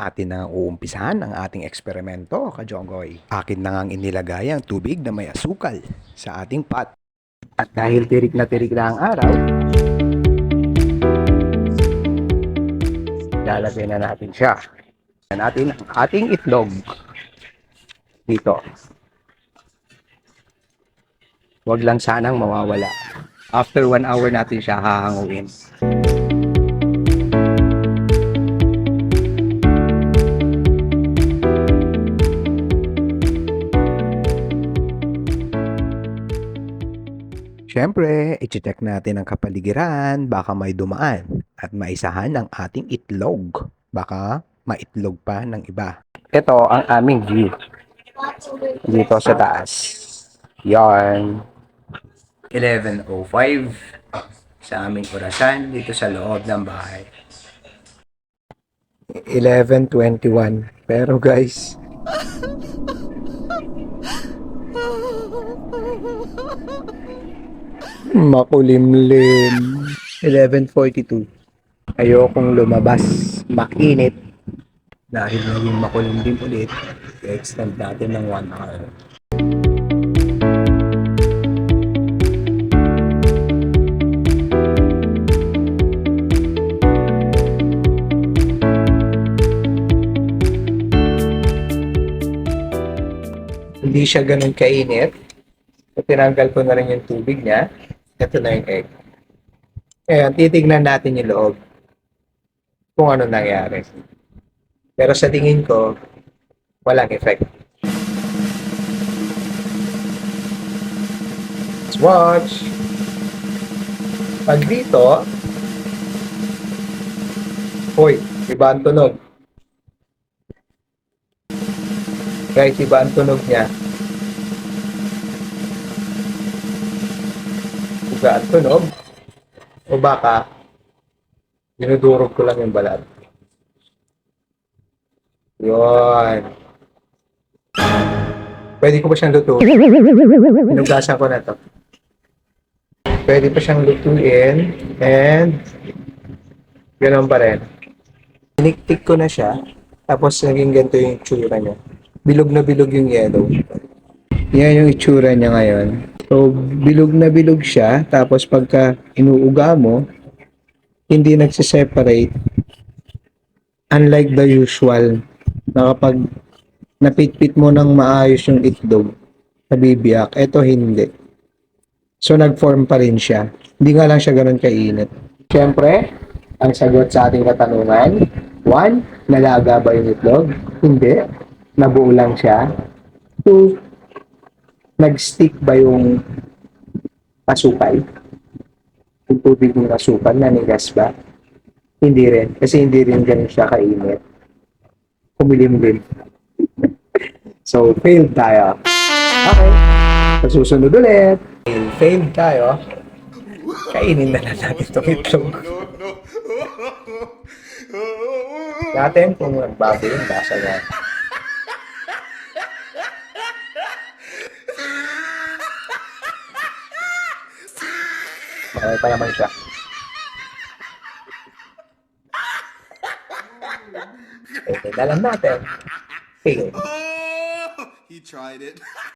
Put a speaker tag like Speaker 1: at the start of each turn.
Speaker 1: Atin na uumpisahan ang ating eksperimento, Kajongoy. Akin na ngang inilagay ang tubig na may asukal sa ating pot. At dahil tirik na tirik na ang araw, lalagay na natin siya. Na natin ang ating itlog dito. Huwag lang sanang mawawala. After one hour natin siya hahanguin. Siyempre, i-check natin ang kapaligiran, baka may dumaan at maisahan ang ating itlog. Baka maitlog pa ng iba. Ito ang aming view. Dito sa taas. Yarn. 11.05 sa aming orasan dito sa loob ng bahay. 11.21 Pero guys, makulimlim. 11.42 Ayokong lumabas. Makinit. Dahil naging makulimlim ulit, i-extend natin ng 1 hour. Hindi siya ganun kainit. So, tinanggal ko na rin yung tubig niya. Ito na yung egg. Ngayon, titignan natin yung loob. Kung ano nangyari. Pero sa tingin ko, walang effect. Let's watch. Pag dito, Hoy, iba ang tunog. Guys, iba ang tunog niya. Ang tunog. O baka, dinudurog ko lang yung balat. Yun. Pwede ko ba siyang lutuin? Hinugasan ko na to. Pwede pa siyang lutuin. And, ganoon pa rin. Tiniktik ko na siya. Tapos, naging ganito yung itsura niya. Bilog na bilog yung yellow. Yan yung itsura niya ngayon. So, bilog na bilog siya. Tapos, pagka inuuga mo, hindi nagsiseparate. Unlike the usual, na kapag napitpit mo ng maayos yung itlog, nabibiyak. Ito hindi. So, nag-form pa rin siya. Hindi nga lang siya ganun kainit. Siyempre, ang sagot sa ating katanungan, one, nalaga ba yung itlog? Hindi. Nabuo lang siya. Two, nag-stick ba yung asukal? Yung tubig ng asukal, nanigas ba? Hindi rin. Kasi hindi rin ganun siya kainit. Kumilim-lim. so, failed tayo. Okay. Sa susunod ulit. Fail, failed tayo. Kainin na lang natin itong itlog. Natin kung nagbago yung basa niya. Okay pa naman siya. Okay, na natin. Fail.
Speaker 2: He tried it.